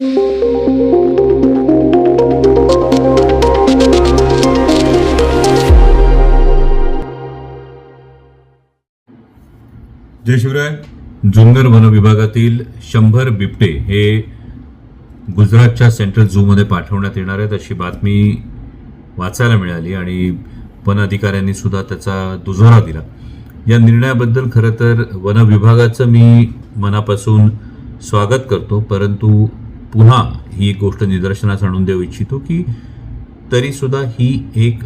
जय Shivray. Junnar one विभागातील शंभर बिबटे हे गुजरातच्या सेंट्रल झूमध्ये पाठवण्यात येणार आहेत अशी बातमी वाचायला मिळाली आणि वन अधिकाऱ्यांनी सुद्धा त्याचा दुजोरा दिला. या निर्णयाबद्दल खरं तर वनविभागाचं मी मनापासून स्वागत करतो परंतु पुन्हा ही एक गोष्ट निदर्शनास आणून देऊ इच्छितो की तरीसुद्धा ही एक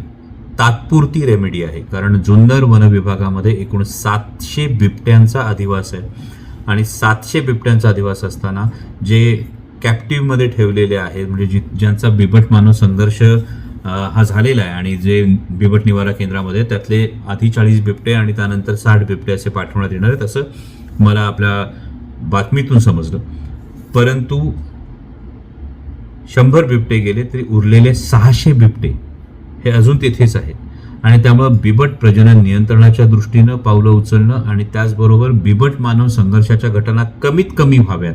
तात्पुरती रेमेडी आहे. कारण जुन्नर वन विभागामध्ये एकूण सातशे बिबट्यांचा अधिवास आहे. आणि सातशे बिबट्यांचा अधिवास असताना जे कॅप्टिव्हमध्ये ठेवलेले आहेत म्हणजे जी ज्यांचा बिबट मानव संघर्ष हा झालेला आहे आणि जे बिबट निवारा केंद्रामध्ये त्यातले आधी चाळीस बिबटे आणि त्यानंतर साठ बिबटे असे पाठवण्यात येणार आहेत असं मला आपल्या बातमीतून समजलं. परंतु शंभर बिबटे गेले तरी उरलेले सहाशे बिबटे हे अजून तिथेच आहेत. आणि त्यामुळं बिबट प्रजनन नियंत्रणाच्या दृष्टीनं पावलं उचलणं आणि त्याचबरोबर बिबट मानव संघर्षाच्या घटना कमीत कमी व्हाव्यात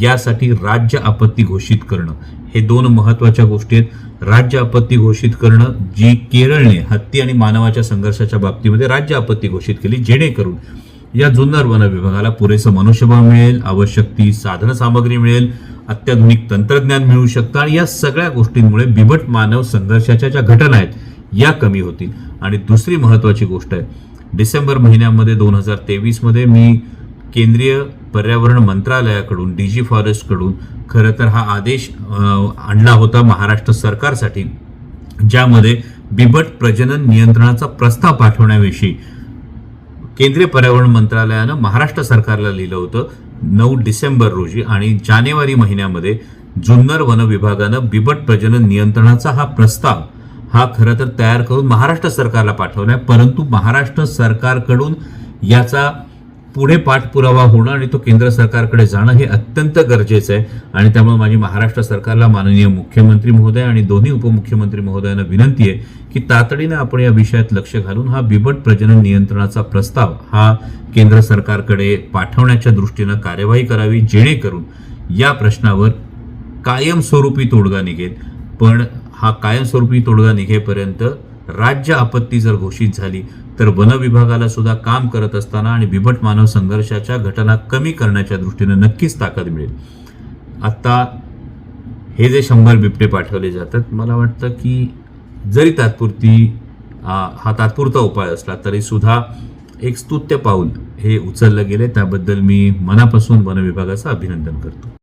यासाठी राज्य आपत्ती घोषित करणं. हे दोन महत्त्वाच्या गोष्टी आहेत. राज्य आपत्ती घोषित करणं जी केरळने हत्ती आणि मानवाच्या संघर्षाच्या बाबतीमध्ये राज्य आपत्ती घोषित केली जेणेकरून या जुन्नर वन विभागाला पुरेसं मनुष्यबळ मिळेल आवश्यक ती साधन सामग्री मिळेल अत्याधुनिक तंत्रज्ञान मिळू शकतं आणि या सगळ्या गोष्टींमुळे बिबट मानव संघर्षाच्या ज्या घटना आहेत या कमी होतील. आणि दुसरी महत्त्वाची गोष्ट आहे डिसेंबर महिन्यामध्ये दोन हजार तेवीसमध्ये मी केंद्रीय पर्यावरण मंत्रालयाकडून डी जी फॉरेस्टकडून खरं तर हा आदेश आणला होता महाराष्ट्र सरकारसाठी ज्यामध्ये बिबट प्रजनन नियंत्रणाचा प्रस्ताव पाठवण्याविषयी केंद्रीय पर्यावरण मंत्रालयानं महाराष्ट्र सरकारला लिहिलं होतं नऊ डिसेंबर रोजी आणि जानेवारी महिन्यामध्ये जुन्नर वन विभागानं बिबट प्रजनन नियंत्रणाचा हा प्रस्ताव हा खरं तर तयार करून महाराष्ट्र सरकारला पाठवला आहे परंतु महाराष्ट्र सरकारकडून याचा पुढे पाठपुरावा होणं आणि तो केंद्र सरकारकडे जाणं हे अत्यंत गरजेचं आहे. आणि त्यामुळे माझी महाराष्ट्र सरकारला माननीय मुख्यमंत्री महोदय आणि दोन्ही उपमुख्यमंत्री महोदयांना विनंती आहे की तातडीनं आपण या विषयात लक्ष घालून हा बिबट प्रजनन नियंत्रणाचा प्रस्ताव हा केंद्र सरकारकडे पाठवण्याच्या दृष्टीनं कार्यवाही करावी जेणेकरून या प्रश्नावर कायमस्वरूपी तोडगा निघेल. पण हा कायमस्वरूपी तोडगा निघेपर्यंत राज्य आपत्ती जर घोषित झाली तर वन विभागाला सुद्धा काम करत असताना आणि बिबट मानव संघर्षाच्या घटना कमी करण्याच्या दृष्टीनं नक्कीच ताकद मिळेल. आत्ता हे जे शंभर बिबटे पाठवले जातात मला वाटतं की जरी तात्पुरती हा तात्पुरता उपाय असला तरी सुद्धा एक स्तुत्य पाऊल हे उचललं गेले त्याबद्दल मी मनापासून वन विभागाचं अभिनंदन करतो.